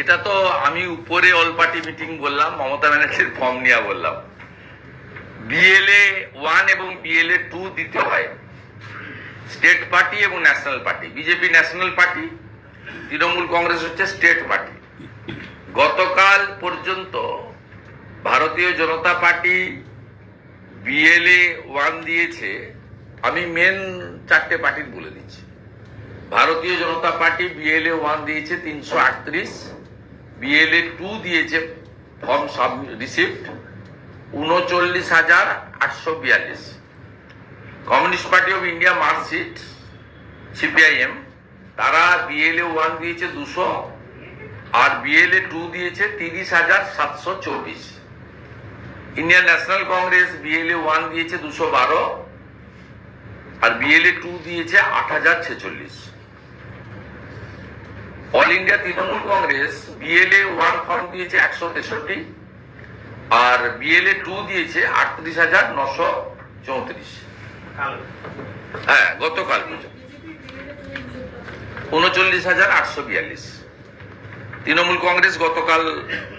এটা তো আমি উপরে অল পার্টি মিটিং বললাম, মমতা ব্যানার্জির ফর্ম নিয়ে বললাম। বিএলএ ওয়ান এবং বিএলএ টু দিতে হয়। স্টেট পার্টি এবং national party BJP national party Trinamool Congress হচ্ছে স্টেট পার্টি গতকাল পর্যন্ত ভারতীয় জনতা পার্টি বিএলএ ওয়ান দিয়েছে। আমি মেন চারটে পার্টির বলে দিচ্ছি। ভারতীয় জনতা পার্টি বিএলএ ওয়ান দিয়েছে তিনশো আটত্রিশ। বিএলএ টু দিয়েছে ফর্ম সাব রিসিপ্ট উনচল্লিশ হাজার আটশো বিয়াল্লিশ। Communist party of India Marxist CPIM তারা বিএলএ ওয়ান দিয়েছে দুশো, আর বিএলএ টু দিয়েছে তিরিশ হাজার সাতশো চব্বিশ। Indian national Congress BLA one দিয়েছে দুশো বারো, আর বিএলএ টু দিয়েছে আট হাজার ছেচল্লিশ। All India Trinamool Congress BLA one form দিয়েছে একশো তেষট্টি আর বিএলএ টু দিয়েছে আটত্রিশ হাজার নশো চৌত্রিশ। হ্যাঁ গতকাল উনচল্লিশ হাজার আটশো বিয়াল্লিশ। তৃণমূল কংগ্রেস গতকাল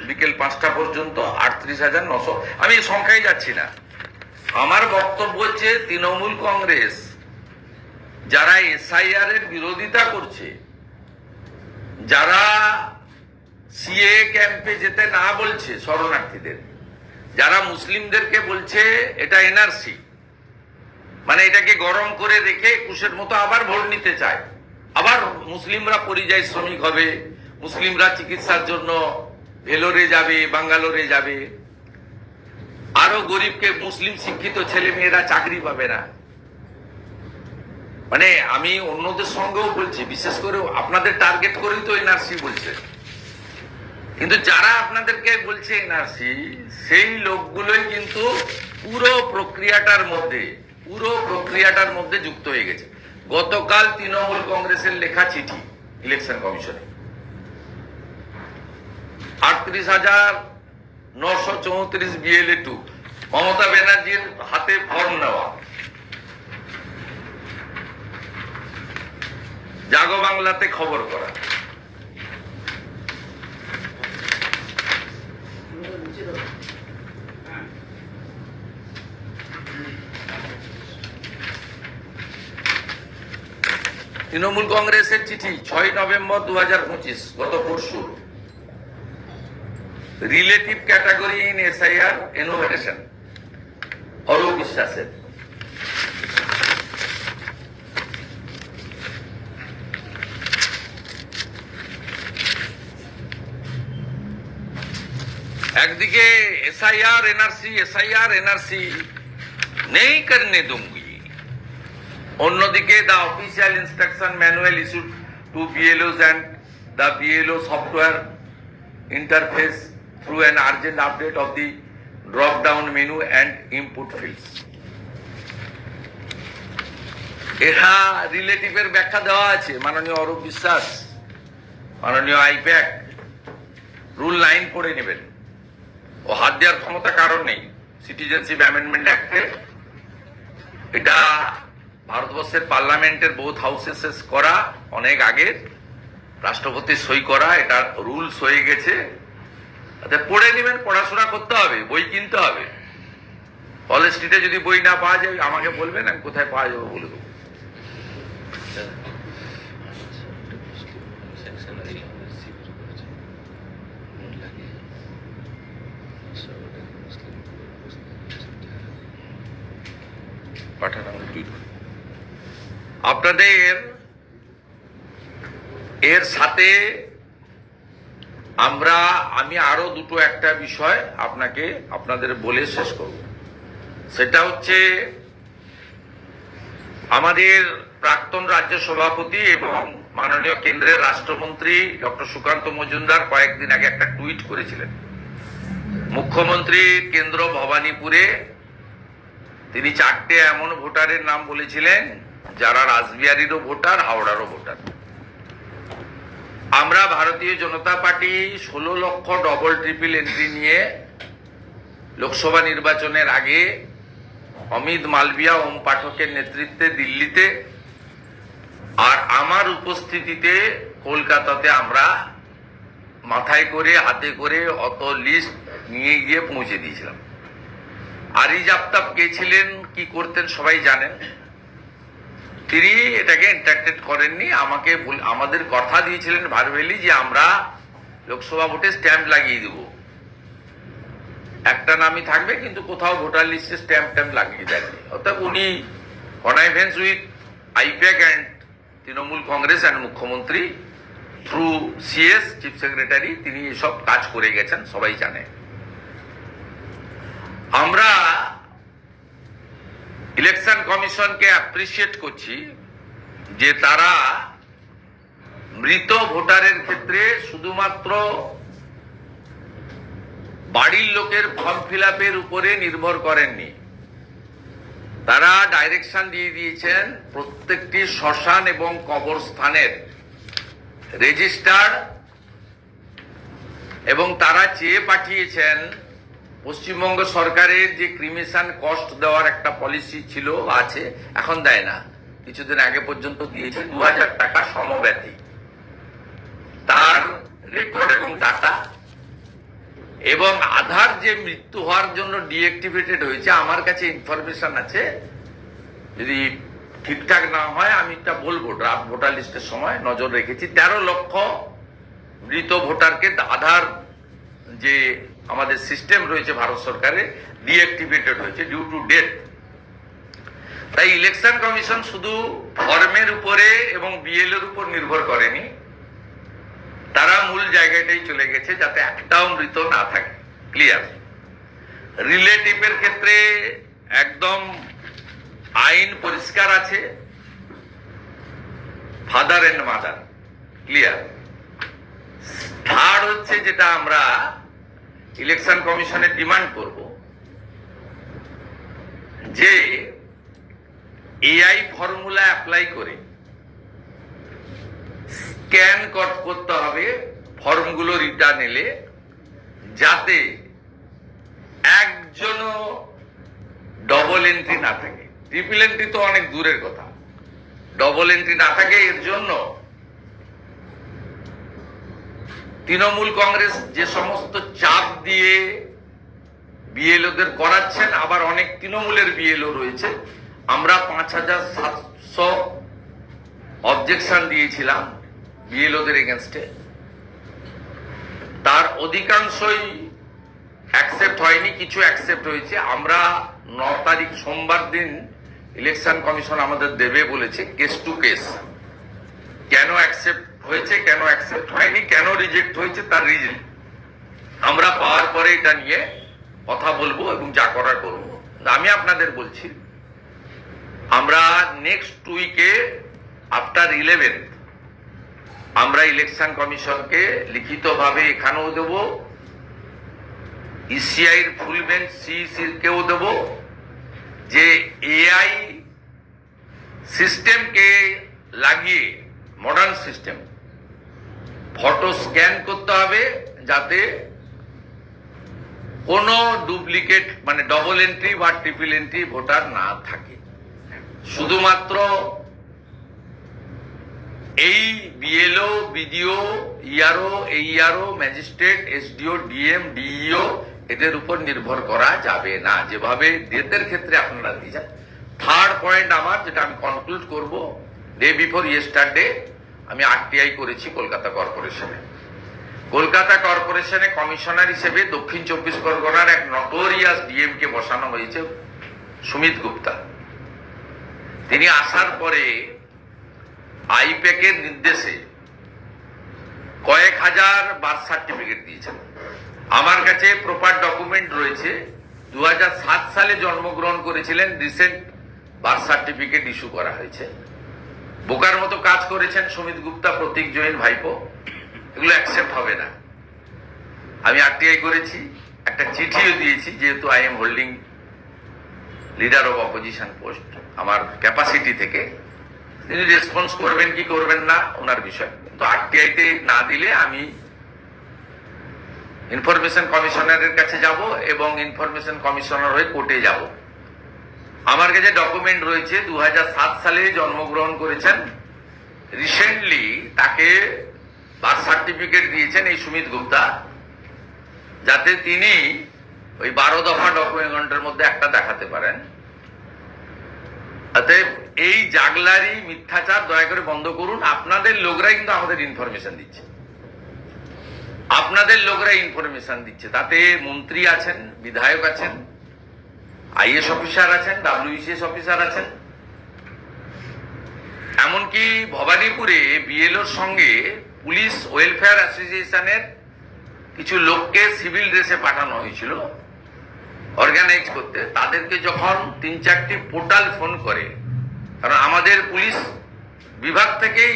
বিকেল পাঁচটা পর্যন্ত আটত্রিশ হাজার নশো। আমি সংখ্যায় যাচ্ছি না। আমার বক্তব্য হচ্ছে তৃণমূল কংগ্রেস যারা এসআইআর এর বিরোধিতা করছে যারা সিএ ক্যাম্পে যেতে না বলছে শরণার্থীদের। যারা মুসলিমদেরকে বলছে, এটা এনআরসি। মানে এটাকে গরম করে রেখে একুশের মতো আবার ভোট নিতে চায়। আবার মুসলিমরা পরিযায়ী শ্রমিক হবে, মুসলিমরা চিকিৎসার জন্য ভেলোরে যাবে, বাঙ্গালোরে যাবে। আরও গরিবকে মুসলিম শিক্ষিত ছেলে মেয়েরা চাকরি পাবে না। মানে আমি অন্যদের সঙ্গেও বলছি, বিশেষ করে আপনাদের টার্গেট করেই তো এনআরসি বলছে। কিন্তু যারা আপনাদেরকে বলছে এনআরসি, সেই লোকগুলোই কিন্তু পুরো প্রক্রিয়াটার মধ্যে, পুরো প্রক্রিয়াটার মধ্যে যুক্ত হয়ে গেছে। গতকাল তৃণমূল কংগ্রেসের লেখা চিঠি ইলেকশন কমিশনে। আটত্রিশ হাজার নশো চৌত্রিশ বিএলএ টু মমতা ব্যানার্জির হাতে ফর্ম নেওয়া। জাগো বাংলাতে খবর করা। তৃণমূল কংগ্রেসের চিঠি, ছয় নভেম্বর দু হাজার পঁচিশ, গত পরশু। রিলেটিভ ক্যাটাগরি ইন এসআইআর এনোভেটেশন অরূপ বিশ্বাসের। একদিকে এসআইআর এনআরসি এসআইআর এনআরসি নেই করনে दूंगी অন্যদিকে the official instruction manual issued to BLOs and the BLO software interface through an urgent update of the drop down menu and input fields. এরা রিলেটিভের ব্যাখ্যা দেওয়া আছে। মাননীয় অরূপ বিশ্বাস, মাননীয় আইপ্যাক রুল নাইন পড়ে নেবেন। ও হাত দেওয়ার ক্ষমতা কারণ নেই। সিটিজেনশিপ অ্যামেন্ডমেন্ট অ্যাক্টে এটা ভারতবর্ষের পার্লামেন্টের বোথ হাউসে শেষ করা, অনেক আগের, রাষ্ট্রপতি সই করা এটা রুলস হয়ে গেছে তাতে পড়ে নেবেন, পড়াশোনা করতে হবে, বই কিনতে হবে কলেজ স্ট্রিটে যদি বই না পাওয়া যায়, আমাকে বলবেন, আমি কোথায় পাওয়া যাবে বলে দেবো পাঠান। আপনাদের এর সাথে আমরা, আমি আরও দুটো একটা বিষয় আপনাকে, আপনাদের বলে শেষ করব। সেটা হচ্ছে আমাদের প্রাক্তন রাজ্য সভাপতি এবং মাননীয় কেন্দ্রের রাষ্ট্রমন্ত্রী ডক্টর সুকান্ত মজুমদার কয়েকদিন আগে একটা টুইট করেছিলেন। মুখ্যমন্ত্রী কেন্দ্র ভবানীপুরে, তিনি চারটে এমন ভোটারের নাম বলেছিলেন যারা রাসবিহারীরও ভোটার, হাওড়ারও ভোটার। আমরা ভারতীয় জনতা পার্টি ষোলো লক্ষ ডবল ট্রিপল এন্ট্রি নিয়ে লোকসভা নির্বাচনের আগে অমিত মালবিয়া, ওম পাঠকের নেতৃত্বে দিল্লিতে আর আমার উপস্থিতিতে কলকাতাতে আমরা মাথায় করে, হাতে করে অত লিস্ট নিয়ে গিয়ে পৌঁছে দিয়েছিলাম। আরিজ আফতাব কে ছিলেন, কি করতেন সবাই জানেন। তিনি এটাকে ইন্টারটেড করেননি, আমাকে আমাদের কথা দিয়েছিলেন ভারভেলি যে আমরা লোকসভা ভোটে স্ট্যাম্প লাগিয়ে দেব। একটা নামই থাকবে, কিন্তু কোথাও ভোটার লিস্টে স্ট্যাম্প ট্যাম্প লাগিয়ে দেননি। অর্থাৎ উনি connivance with IPAC and Trinamool Congress and মুখ্যমন্ত্রী থ্রু সিএস চিফ সেক্রেটারি তিনি এসব কাজ করে গেছেন, সবাই জানে। আমরা ইলেকশন কমিশনকে অ্যাপ্রিসিয়েট করছি যে তারা মৃত ভোটারের ক্ষেত্রে শুধুমাত্র বাড়ির লোকের ফর্ম ফিল উপরে নির্ভর করেননি। তারা ডাইরেকশন দিয়ে দিয়েছেন প্রত্যেকটি শ্মশান এবং কবরস্থানের রেজিস্টার এবং তারা চেয়ে পাঠিয়েছেন পশ্চিমবঙ্গ সরকারের যে ক্রিমিশন কস্ট দেওয়ার একটা পলিসি ছিল আছে, এখন দেয় না। কিছুদিন আগে পর্যন্ত দিয়েছে দু হাজার টাকা সমব্যথী তার রেকর্ড এবং ডাটা এবং আধার যে মৃত্যু হওয়ার জন্য ডিঅ্যাক্টিভেটেড হয়েছে, আমার কাছে ইনফরমেশন আছে। যদি ঠিকঠাক না হয়, আমি এটা বলব ড্রাফট ভোটার লিস্টের সময় নজর রেখেছি। তেরো লক্ষ মৃত ভোটারকে আধার যে আমাদের সিস্টেম রয়েছে ভারত সরকারের ডিঅ্যাক্টিভেটেড হয়েছে ডিউ টু ডেথ তাই ইলেকশন কমিশন শুধু ফর্মের উপরে এবং বিএল এর উপর নির্ভর করেনি, তারা মূল জায়গাটাই চলে গেছে যাতে একটাও মৃত না থাকে ক্লিয়ার রিলেটিভের ক্ষেত্রে একদম আইন পরিষ্কার আছে father and mother clear third হচ্ছে যেটা আমরা ইলেকশন কমিশনে ডিমান্ড করব যে এআই ফর্মুলা অ্যাপ্লাই করে স্ক্যান করতে হবে ফর্মগুলো রিটার্ন এলে, যাতে একজনও ডবল এন্ট্রি না থাকে। ট্রিপল এন্ট্রি তো অনেক দূরের কথা। ডবল এন্ট্রি না থাকে এর জন্য তৃণমূল কংগ্রেস যে সমস্ত চাপ দিয়ে বিএলওদের করাচ্ছেন, আবার অনেক তৃণমূলের বিএলও রয়েছে। আমরা পাঁচ হাজার সাতশো অবজেকশন দিয়েছিলাম বিএলওদের এগেনস্টে তার অধিকাংশই অ্যাকসেপ্ট হয়নি, কিছু অ্যাকসেপ্ট হয়েছে। আমরা ন তারিখ সোমবার দিন ইলেকশন কমিশন আমাদের দেবে বলেছে কেস টু কেস কেন অ্যাকসেপ্ট হয়েছে কেন অ্যাকসেপ্ট হয়নি, কেন রিজেক্ট হয়েছে তার রিজন আমরা পাওয়ার পরে এটা নিয়ে কথা বলব এবং যা করার করব। আমি আপনাদের বলছি, আমরা নেক্সট উইকে আফটার ইলেভেন আমরা ইলেকশন কমিশনকে লিখিতভাবে এখানেও দেব ইসিআইর ফুল বেঞ্চ সিইসির কেও দেব, যে এআই সিস্টেমকে লাগিয়ে মডার্ন সিস্টেম ফটো স্ক্যান করতে হবে যাতে কোনো ডুপ্লিকেট মানে ডবল এন্ট্রি বা ট্রিপল এন্ট্রি ভোটার না থাকে। শুধুমাত্র এই BLO BDO ERO AERO magistrate SDO DM DEO এদের উপর নির্ভর করা যাবে না। যেভাবে ডেথের ক্ষেত্রে আপনারা দিয়ে যান থার্ড পয়েন্ট আমার, যেটা আমি কনক্লুড করব ডে বিফোর ইয়েস্টারডে আমি আরটিআই করেছি কলকাতা কর্পোরেশনে। কলকাতা কর্পোরেশনে কমিশনার হিসেবে দক্ষিণ চব্বিশ পরগনার এক নটোরিয়াস ডিএম কে বসানো হয়েছে, সুমিত গুপ্তা। তিনি আসার পরে আইপ্যাকের নির্দেশে কয়েক হাজার বার্থ সার্টিফিকেট দিয়েছেন। আমার কাছে প্রপার ডকুমেন্ট রয়েছে। দু হাজার সাত সালে জন্মগ্রহণ করেছিলেন রিসেন্ট বার্থ সার্টিফিকেট ইস্যু করা হয়েছে। বোকার মতো কাজ করেছেন সুমিত গুপ্তা, প্রতীক জৈন, ভাইপো। এগুলো অ্যাকসেপ্ট হবে না। আমি আরটিআই করেছি, একটা চিঠিও দিয়েছি, যেহেতু I am holding leader of opposition post আমার ক্যাপাসিটি থেকে। তিনি রেসপন্স করবেন কি করবেন না, ওনার বিষয়। কিন্তু আরটিআইতে না দিলে আমি ইনফরমেশন কমিশনারের কাছে যাব এবং ইনফরমেশন কমিশনার হয়ে কোর্টে যাব। আমার কাছে ডকুমেন্ট রয়েছে দু হাজার সাত সালে জন্মগ্রহণ করেছেন। রিসেন্টলি তাকে বার্থ সার্টিফিকেট দিয়েছেন এই সুমিত গুপ্তা, যাতে তিনি ওই বারো দফা ডকুমেন্টের মধ্যে একটা দেখাতে পারেন। অতএব এই জাগলারি মিথ্যাচার দয়া করে বন্ধ করুন। আপনাদের লোকরাই কিন্তু আমাদের ইনফরমেশন দিচ্ছে। আপনাদের লোকরা ইনফরমেশন দিচ্ছে। তাতে মন্ত্রী আছেন, বিধায়ক আছেন আইএস অফিসার আছেন ডাব্লিউসিএস অফিসার আছেন। এমনকি ভবানীপুরে বিএলওর সঙ্গে পুলিশ ওয়েলফেয়ার অ্যাসোসিয়েশনের কিছু লোককে সিভিল ড্রেসে পাঠানো হয়েছিল, অর্গানাইজ করতে। তাদেরকে যখন তিন চারটি পোর্টাল ফোন করে, কারণ আমাদের পুলিশ বিভাগ থেকেই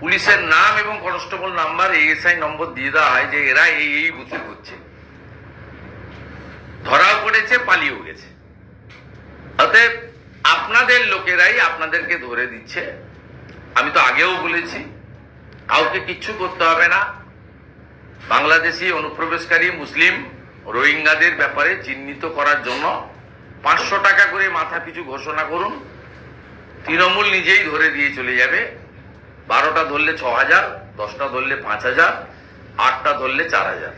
পুলিশের নাম এবং কনস্টেবল নাম্বার, এএসআই নম্বর দিয়ে দেওয়া হয় যে এরা এই এই বুথে করছে। ধরাও পড়েছে, পালিয়েও গেছে। অতএব আপনাদের লোকেরাই আপনাদেরকে ধরে দিচ্ছে। আমি তো আগেও বলেছি, কাউকে কিচ্ছু করতে হবে না। বাংলাদেশি অনুপ্রবেশকারী মুসলিম রোহিঙ্গাদের ব্যাপারে চিহ্নিত করার জন্য পাঁচশো টাকা করে মাথা পিছু ঘোষণা করুন। তৃণমূল নিজেই ধরে দিয়ে চলে যাবে। বারোটা ধরলে ছ হাজার, দশটা ধরলে পাঁচ হাজার, আটটা ধরলে চার হাজার।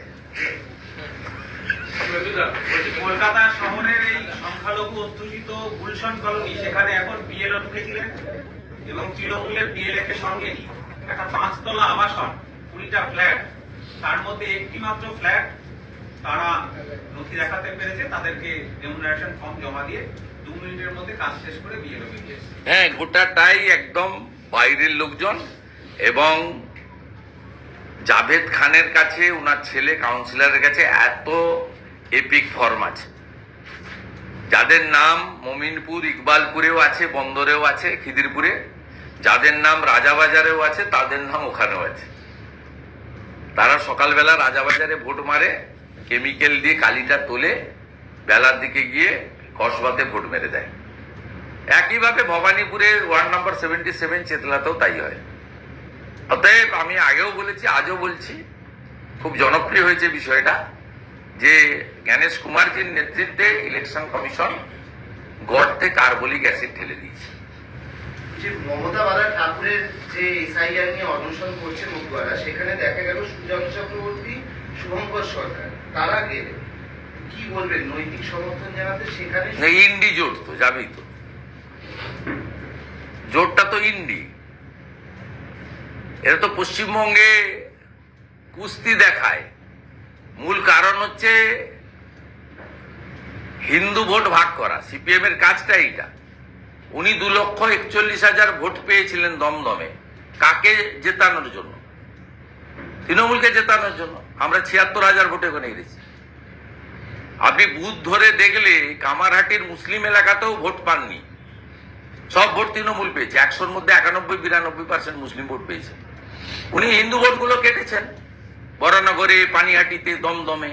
কলকাতা শহরের এই সংখ্যালঘু অধ্যুষিত গুলশন কলোনি, সেখানে এখন বিএলও ঢুকেছিলেন এবং তৃণমূলের বিএলএ কে সঙ্গে একটা পাঁচতলা আবাসন, কুড়িটা ফ্ল্যাট। তার মধ্যে একটি মাত্র ফ্ল্যাট তারা নথি দেখাতে পেরেছে, তাদেরকে রেমুনারেশন ফর্ম জমা দিয়ে দু মিনিটের মধ্যে কাজ শেষ করে বিএলও বেরিয়ে হ্যাঁ গোটাটাই একদম বাইরের লোকজন এবং জাভেদ খানের কাছে ওনার ছেলে কাউন্সিলরের কাছে এত এপিক ফর্ম আছে। যাদের নাম মমিনপুর, ইকবালপুরেও আছে, বন্দরেও আছে, খিদিরপুরে, যাদের নাম রাজাবাজারেও আছে, তাদের নাম ওখানেও আছে। তারা সকালবেলা রাজাবাজারে ভোট মারে, কেমিক্যাল দিয়ে কালিটা তোলে, বেলার দিকে গিয়ে কসবাতে ভোট মেরে দেয়। একইভাবে ভবানীপুরের ওয়ার্ড নাম্বার সেভেন্টি সেভেন চেতলাতেও তাই হয়। অতএব আমি আগেও বলেছি, আজও বলছি, খুব জনপ্রিয় হয়েছে বিষয়টা। যে জ্ঞানেশ কুমারজির নেতৃত্বে ইলেকশন কমিশন গর্তে কার্বলিক অ্যাসিড ঢেলে দিয়েছে। যে মমতা বালা ঠাকুরের যে এসআইআর নিয়ে অনশন করছে মুখবারা সেখানে দেখা গেল সুজন চক্রবর্তী শুভঙ্কর সরকার। তারা গেলে। কি বলবেন? নৈতিক সমর্থন জানাতে সেখানে ইন্ডি জোট তো যাবেই তো। জোটটা তো ইন্ডি। এটা তো পশ্চিমবঙ্গে কুস্তি দেখায়। মূল কারণ হচ্ছে হিন্দু ভোট ভাগ করা সিপিএম এর কাজটা এইটা। উনি দু লক্ষ একচল্লিশ হাজার ভোট পেয়েছিলেন দমদমে। কাকে জেতানোর জন্য? তৃণমূলকে জেতানোর জন্য। আমরা ছিয়াত্তর হাজার ভোটে ওখানে গেছি আপনি বুথ ধরে দেখলে কামারহাটির মুসলিম এলাকাতেও ভোট পাননি। সব ভোট তৃণমূল পেয়েছে। একশোর মধ্যে একানব্বই, বিরানব্বই পার্সেন্ট মুসলিম ভোট পেয়েছে। উনি হিন্দু ভোটগুলো কেটেছেন। বরানগরে পানিহাটিতে দমদমে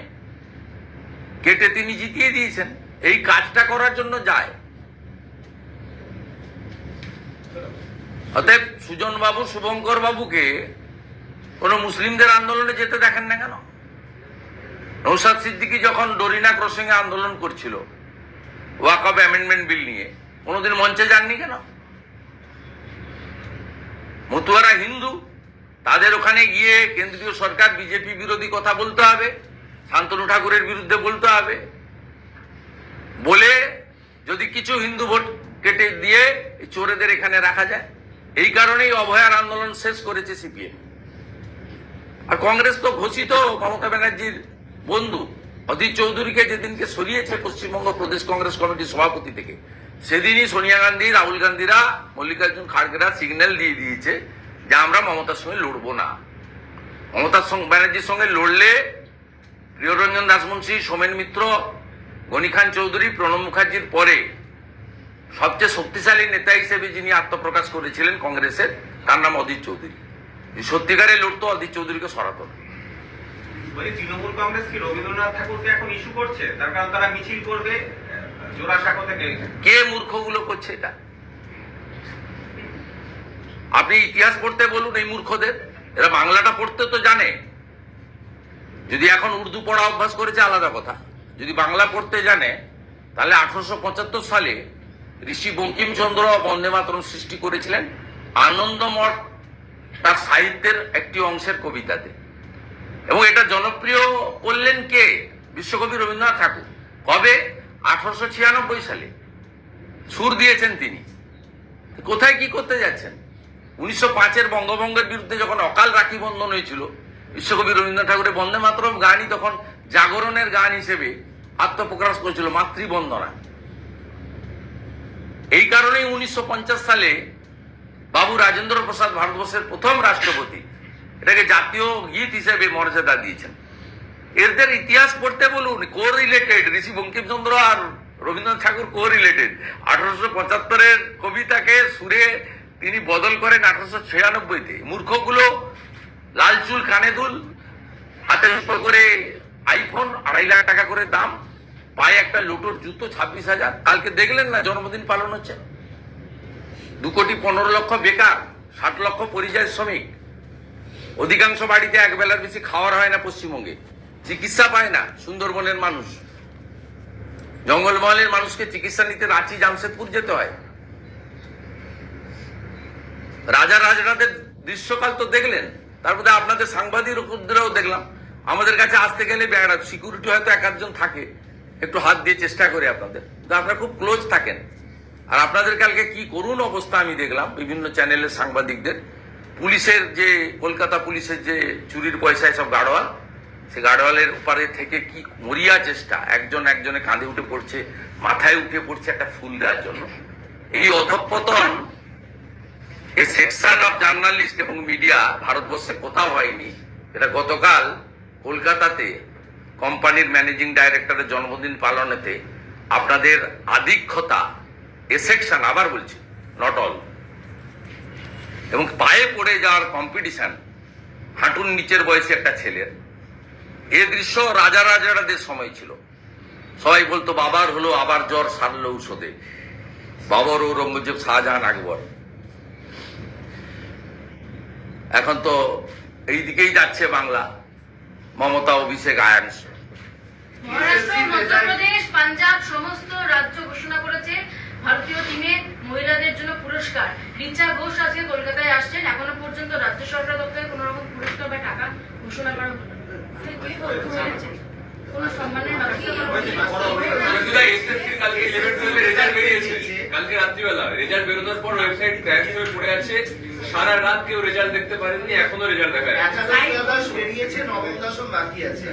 কেটে তিনি জিতিয়ে দিয়েছেন। এই কাজটা করার জন্য যায়। অতএব সুজন বাবু শুভঙ্কর বাবুকে কোনো মুসলিমদের আন্দোলনে যেতে দেখেন না কেন? নৌসাদ সিদ্দিকি যখন ডরিনা ক্রসিং এ আন্দোলন করছিল, ওয়াক অফ অ্যামেন্ডমেন্ট বিল নিয়ে, কোনোদিন মঞ্চে যাননি কেন? মতুয়ারা হিন্দু তাদের ওখানে গিয়ে কেন্দ্রীয় সরকার, বিজেপি বিরোধী কথা বলতে হবে, শান্তনু ঠাকুরের বিরুদ্ধে বলতে হবে। বলে যদি কিছু হিন্দু ভোট কেটে দিয়ে চোরেদের এখানে রাখা যায়, এই কারণেই অভয়ার আন্দোলন শেষ করেছে সিপিএম। আর কংগ্রেস তো ঘোষিত, মমতা ব্যানার্জির বন্ধু। অধীর চৌধুরীকে যেদিনকে সরিয়েছে পশ্চিমবঙ্গ প্রদেশ কংগ্রেস কমিটির সভাপতি থেকে, সেদিনই সোনিয়া গান্ধী, রাহুল গান্ধীরা, মল্লিকার্জুন খাড়গেরা সিগন্যাল দিয়ে দিয়েছে যে আমরা মমতার সঙ্গে লড়বো না। মমতার সঙ্গে ব্যানার্জির সঙ্গে লড়লে প্রিয়রঞ্জন দাসমুন্সী সোমেন মিত্র গনি খান চৌধুরী প্রণব মুখার্জির পরে সবচেয়ে শক্তিশালী নেতা হিসেবে যিনি আত্মপ্রকাশ করেছিলেন কংগ্রেসের তার নাম অধীর চৌধুরী। সত্যিকারে লড়তো অধীর চৌধুরীকে সরাতো। না। তৃণমূল কংগ্রেস কি রবীন্দ্রনাথ ঠাকুরকে এখন ইস্যু করছে? তার কারণ তারা মিছিল করবে জোড়াসাঁকো থেকে। কে মূর্খগুলো করছে এটা? আপনি ইতিহাস পড়তে বলুন এই মূর্খদের। এরা বাংলাটা পড়তে তো জানে। যদি এখন উর্দু পড়া অভ্যাস করেছে, আলাদা কথা। যদি বাংলা পড়তে জানে, তাহলে আঠারোশো পঁচাত্তর সালে ঋষি বঙ্কিমচন্দ্র বন্দে মাতরম সৃষ্টি করেছিলেন আনন্দমঠ তার সাহিত্যের একটি অংশের কবিতাতে। এবং এটা জনপ্রিয় করলেন কে? বিশ্বকবি রবীন্দ্রনাথ ঠাকুর। কবে? আঠারোশো ছিয়ানব্বই সালে। সুর দিয়েছেন তিনি। কোথায় কি করতে যাচ্ছেন? উনিশশো পাঁচের বঙ্গভঙ্গের বিরুদ্ধে যখন অকাল রাখি বন্ধন হয়েছিল, বিশ্বকবি রবীন্দ্রনাথ ঠাকুরের বন্দে মাতরম গানই তখন জাগরণের গান হিসেবে আত্মপ্রকাশ করেছিল, মাতৃবন্দনা। এই কারণেই উনিশশো পঞ্চাশ সালে বাবু রাজেন্দ্র প্রসাদ ভারতবর্ষের প্রথম রাষ্ট্রপতি এটাকে জাতীয় গীত হিসেবে মর্যাদা দিয়েছেন। এদের ইতিহাস পড়তে বলুন কো রিলেটেড ঋষি বঙ্কিমচন্দ্র আর রবীন্দ্রনাথ ঠাকুর কো রিলেটেড আঠারোশো পঁচাত্তরের কবিতাকে সুরে তিনি বদল করেন আঠারোশো ছিয়ানব্বইতে। মূর্খগুলো লাল চুল, কানে দুল, হাতে করে আইফোন আড়াই লাখ টাকা করে দাম, পায়ে একটা লোটোর জুতো ছাব্বিশ হাজার। কালকে দেখলেন না জন্মদিন পালন হচ্ছে? দু কোটি পনেরো লক্ষ বেকার, ষাট লক্ষ পরিযায়ী শ্রমিক। অধিকাংশ বাড়িতে এক বেলার বেশি খাওয়ার হয় না পশ্চিমবঙ্গে। চিকিৎসা পায় না, সুন্দরবনের মানুষ। জঙ্গলমহলের মানুষকে চিকিৎসা নিতে রাঁচি, জামশেদপুর যেতে হয়। রাজা রাজরাদের দৃশ্যকাল তো দেখলেন, তার মধ্যে আপনাদের সাংবাদিকদেরও দেখলাম। আমাদের কাছে আসতে গেলে সিকিউরিটি হয়তো এক আধজন থাকে। একটু হাত দিয়ে চেষ্টা করে আপনাদের। তো আপনারা খুব ক্লোজ থাকেন। আর আপনাদের কালকে কি করুন অবস্থা আমি দেখলাম, বিভিন্ন চ্যানেলের সাংবাদিকদের। পুলিশের যে, কলকাতা পুলিশের যে চুরির পয়সায় সব গাড়োয়াল সে গাড়োয়ালের উপরে থেকে কি মরিয়া চেষ্টা, একজন একজনে কাঁধে উঠে পড়ছে, মাথায় উঠে পড়ছে একটা ফুল দেওয়ার জন্য। এই অধঃপতন এই সেকশন অফ জার্নালিস্ট এবং মিডিয়া ভারতবর্ষে কোথাও হয়নি। এটা গতকাল কলকাতাতে কোম্পানির ম্যানেজিং ডাইরেক্টরের জন্মদিন পালনেতে আপনাদের আধিক্ষতা এ সেকশন আবার বলছি নট অল এবং পায়ে পড়ে যাওয়ার কম্পিটিশন হাঁটুর নিচের বয়সে একটা ছেলের। এ দৃশ্য রাজা রাজারাদের সময় ছিল। সবাই বলতো, বাবার হলো, আবার জ্বর সারল ঔষধে। বাবর ঔরঙ্গজেব শাহজাহান আকবর। এখন তো এই দিকেই যাচ্ছে বাংলা মমতা অভিষেক আয়াংশ মহারাষ্ট্র মধ্যপ্রদেশ পাঞ্জাব সমস্ত রাজ্য ঘোষণা করেছে ভারতীয় টিমে মহিলাদের জন্য পুরস্কার রিচা ঘোষ আজকে কলকাতায় আসছেন এখনও পর্যন্ত রাজ্য সরকার দপ্তরে কোনো রকম পুরস্কার বা টাকা ঘোষণা করা হলো না। কি হয়েছে? কোনো সম্মানের বন্ধুরা, SSC র কালকে 11 12 এর রেজাল্ট বেরিয়েছে। কালকে রাত্রিবেলা রেজাল্ট বেরোনোর পর ওয়েবসাইট ক্র্যাশ হয়ে পড়ে আছে সারা রাত কেউ রেজাল্ট দেখতে পারেননি এখনও রেজাল্ট দেখা যাচ্ছে। একাদশ বেরিয়েছে নবম দশম বাকি আছে।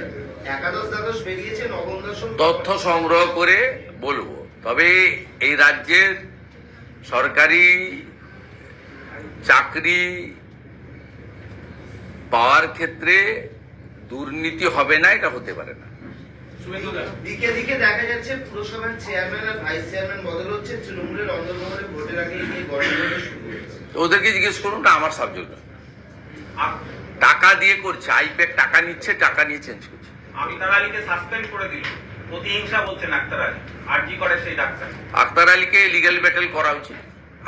একাদশ দ্বাদশ বেরিয়েছে নবম দশম তথ্য সংগ্রহ করে বলব। তবে এই রাজ্যের সরকারি চাকরি পাওয়ার ক্ষেত্রে দুর্নীতি হবে না এটা হতে পারে না। দিকে দিকে দেখা যাচ্ছে পুরসভার চেয়ারম্যান আর ভাইস চেয়ারম্যান বদল হচ্ছে। তৃণমূলের অন্দরমহলে ভোটের আগে এই গঠন শুরু ওদেরকে জিজ্ঞেস করুন না আমার সাবজেক্ট টাকা দিয়ে করছে আইপ্যাক টাকা নিচ্ছে টাকা নিয়ে চেঞ্জ করছে। আমিতার আলীকে সাসপেন্ড করে দিল। প্রতিহিংসা বলছেন আক্তার আলী। আর কি করে সেই ডাক্তার? আখতার আলীকে লিগ্যাল ব্যাটেল করা উচিত।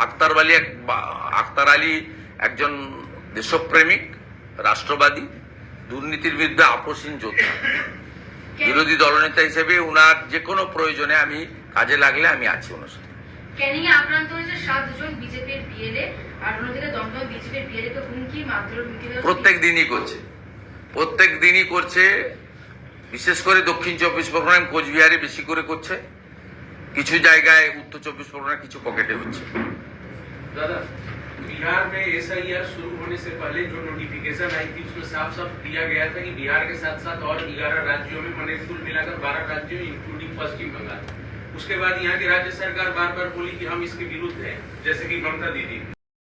আখতার আলী এক বা- আখতার আলী একজন দেশপ্রেমিক রাষ্ট্রবাদী দুর্নীতির বিরুদ্ধে আপসীন যোদ্ধা। বিরোধী দলনেতা হিসেবে উনার যে কোনো প্রয়োজনে আমি কাজে লাগলে আমি আছি ওনার সাথে। ক্যানিং এ আক্রান্ত হয়েছে সাতজন বিজেপির বিএলএ আর অন্যদিকে দমদম বিজেপির বিএলএ তো হুমকি মাত্র প্রত্যেক দিনই করছে। প্রত্যেক দিনই করছে বিশেষ করে দক্ষিণ চব্বিশ পরগনায় কোচবিহারে বেশি করে করছে। কিছু জায়গায় উত্তর চব্বিশ পরগনা কিছু পকেটে হচ্ছে। बिहार में एसआईआर शुरू होने से पहले जो नोटिफिकेशन आई थी, उसमें साफ़ साफ़ दिया गया था कि बिहार के साथ साथ और ग्यारह राज्यों में मैंने कुल मिलाकर बारह राज्यों इंक्लूडिंग पश्चिम बंगाल। उसके बाद यहाँ की राज्य सरकार बार बार बोली कि हम इसके विरुद्ध हैं, जैसे कि ममता दीदी।